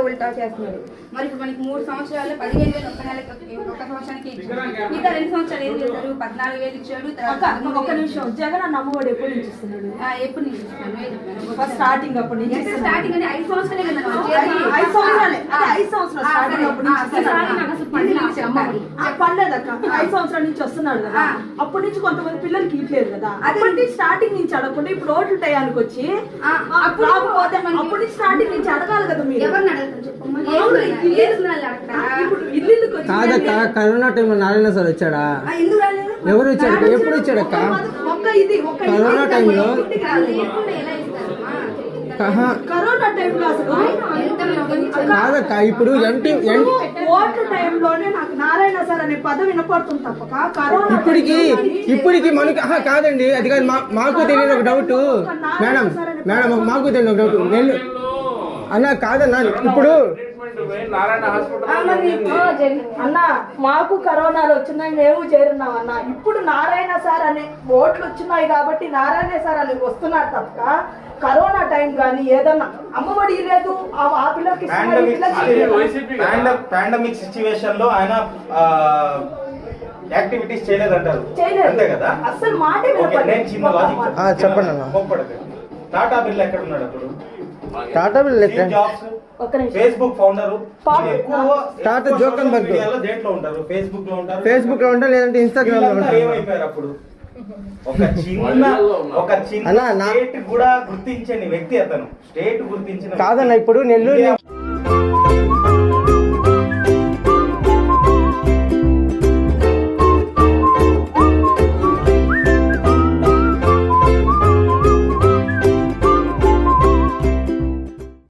ఉల్టా చేస్తున్నాడు మరి ఇప్పుడు మనకి మూడు సంవత్సరాలు పదిహేను వేలు ఒక్క నెలకి ఒక సంవత్సరానికి ఇచ్చాడు మిగతా రెండు సంవత్సరాలు ఏం చేశారు పద్నాలుగు వేలు ఇచ్చాడు అక్క, ఒక్క వేలు నిమిషం జగన్ అన్న అమ్మఒడి ఎప్పటి నుంచి ఇస్తున్నాడు ఎప్పుడు నుంచి? ఫస్ట్ స్టార్టింగ్ అప్పటి నుంచి ఇస్తున్నాడు. స్టార్టింగ్ అంటే ఐదు సంవత్సరాలే కదా ఐదు- సంవత్సరాలే. ఐదు సంవత్సరాలు స్టార్టింగ్. ఇస్తున్నాడు. చెప్పాలి. ఆ, పర్లేదక్క ఐదు సంవత్సరాల నుంచి వస్తున్నాడు కదా. అప్పటి నుంచి కొంతమంది పిల్లలకి ఇట్లేదు కదా. అప్పటి నుంచి స్టార్టింగ్ నుంచి అడగకుండా ఇప్పుడు ఓట్ల టయానికి వచ్చి ఆ, అప్పుడు రాకపోతే మనకి- అప్పటి నుంచి స్టార్టింగ్ నుంచి అడగాలి కదా మీరు ఎవరిని అడగతాను చెప్పమ్మా? ఏ అవును, ఊరు? ఇల్లు- ఏ ఊరు అడగతా? ఇప్పుడు ఇల్లుకి వచ్చి కాదక్క కరోనా టైంలో నారాయణ సార్ వచ్చాడా? ఎవరు ఇచ్చాడు ఎప్పుడు వచ్చాడక్క కరోనా టైంలో కాదక్క ఇప్పుడు ఎంటీ ఎన్ ఇప్పటికి ఇప్పటికి మనకి కాదండి. అది కాదు మా- మాకు తెలియని ఒక డౌట్ మేడం మేడం మాకు తెలియని ఒక డౌట్ అన్న కాదన్నా ఇప్పుడు అన్న మాకు కరోనాలు వచ్చినాయి మేము చేరున్నాం అన్న. ఇప్పుడు నారాయణ సార్ అనే ఓట్లు వచ్చినాయి కాబట్టి నారాయణ సార్ అని వస్తున్నారు తప్ప కరోనా టైం కానీ ఏదన్నా అమ్మఒడి లేదు ఆ పిల్లకి పాండమిక్ సిచ్యువేషన్లో ఆయన యాక్టివిటీస్ చేయలేదంటారు. చేయలేదు. అంతే కదా? అస్సలు మాటే చెప్పండి టాటా బిర్లా ఎక్కడ ఉన్నాడు అప్పుడు? టాటా బిర్లా ఎక్కడ? జాబ్స్ ఒక్క నిమిషం. ఫేస్బుక్ ఫౌండర్ టాటా జోకన్బర్గ్. దేంట్లో ఉంటారు? లో ఉంటారు? ఫేస్బుక్లో ఉంటా లేదంటే ఇన్స్టాగ్రామ్లో వీళ్ళంతా ఉంటా ఏమైపోయారు అప్పుడు? ఒక చిన్న ఒక చిన్న స్టేట్ కూడా గుర్తించని వ్యక్తి అతను. స్టేట్ గుర్తించిన కాదన్న ఇప్పుడు నెల్లూరు